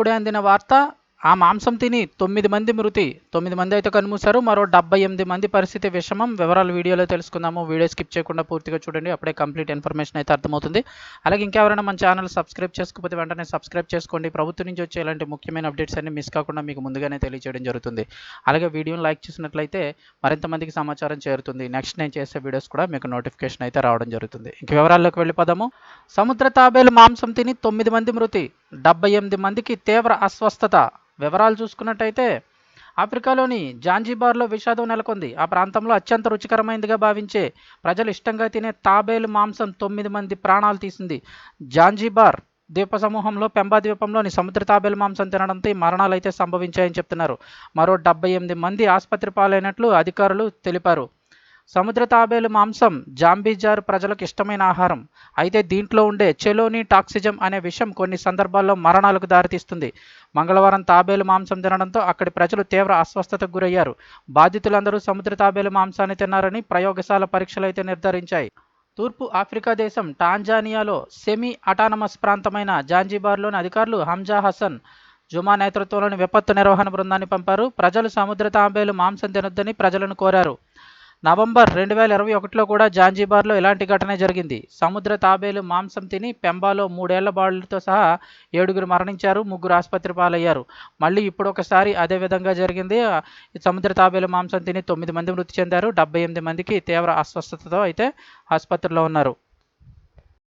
ఇప్పుడే అందిన వార్త ఆ మాంసం తిని తొమ్మిది మంది మృతి తొమ్మిది మంది అయితే కనుమూశారు మరో డెబ్బై ఎనిమిది మంది పరిస్థితి విషమం. వివరాలు వీడియోలో తెలుసుకుందాము. వీడియో స్కిప్ చేయకుండా పూర్తిగా చూడండి. అప్పుడే కంప్లీట్ ఇన్ఫర్మేషన్ అయితే అర్థమవుతుంది. అలాగే ఇంకెవరైనా మన ఛానల్ సబ్స్క్రైబ్ చేసుకోకపోతే వెంటనే సబ్స్క్రైబ్ చేసుకోండి. ప్రభుత్వం నుంచి వచ్చే ఇలాంటి ముఖ్యమైన అప్డేట్స్ అన్ని మిస్ కాకుండా మీకు ముందుగానే తెలియజేయడం జరుగుతుంది. అలాగే వీడియోని లైక్ చేసినట్లయితే మరింత మందికి సమాచారం చేరుతుంది. నెక్స్ట్ నేను చేసే వీడియోస్ కూడా మీకు నోటిఫికేషన్ అయితే రావడం జరుగుతుంది. ఇంక వివరాల్లోకి వెళ్ళిపోదాము. సముద్ర తాబేలు మాంసం తిని తొమ్మిది మంది మృతి డెబ్బై ఎనిమిది మందికి తీవ్ర అస్వస్థత. వివరాలు చూసుకున్నట్టయితే ఆఫ్రికాలోని జాంజీబార్లో విషాదం నెలకొంది. ఆ ప్రాంతంలో అత్యంత రుచికరమైనదిగా భావించే ప్రజలు ఇష్టంగా తినే తాబేలు మాంసం తొమ్మిది మంది ప్రాణాలు తీసింది. జాంజీబార్ ద్వీప సమూహంలో పెంబా ద్వీపంలోని సముద్ర తాబేలు మాంసం తినడంతో ఈ మరణాలు అయితే సంభవించాయని చెప్తున్నారు. మరో డెబ్బై ఎనిమిది మంది ఆసుపత్రి పాలైనట్లు అధికారులు తెలిపారు. సముద్ర తాబేలు మాంసం జాంబీజార్ ప్రజలకు ఇష్టమైన ఆహారం. అయితే దీంట్లో ఉండే చెలోని టాక్సిజం అనే విషయం కొన్ని సందర్భాల్లో మరణాలకు దారితీస్తుంది. మంగళవారం తాబేలు మాంసం తినడంతో అక్కడి ప్రజలు తీవ్ర అస్వస్థతకు గురయ్యారు. బాధితులందరూ సముద్ర తాబేలు మాంసాన్ని తిన్నారని ప్రయోగశాల పరీక్షలు అయితే నిర్ధారించాయి. తూర్పు ఆఫ్రికా దేశం టాంజానియాలో సెమీ అటానమస్ ప్రాంతమైన జాంజీబార్లోని అధికారులు హంజా హసన్ జుమా నేతృత్వంలోని విపత్తు నిర్వహణ బృందాన్ని పంపారు. ప్రజలు సముద్ర తాబేలు మాంసం తినొద్దని ప్రజలను కోరారు. నవంబర్ రెండు వేల ఇరవై ఒకటిలో కూడా జాంజీబార్లో ఇలాంటి ఘటన జరిగింది. సముద్ర తాబేలు మాంసం తిని పెంబాలో మూడేళ్ళ బాలులతో సహా ఏడుగురు మరణించారు ముగ్గురు ఆసుపత్రి పాలయ్యారు. మళ్ళీ ఇప్పుడు ఒకసారి అదే విధంగా జరిగింది. సముద్ర తాబేలు మాంసం తిని తొమ్మిది మంది మృతి చెందారు. డెబ్బై ఎనిమిది మందికి తీవ్ర అస్వస్థతతో అయితే ఆసుపత్రిలో ఉన్నారు.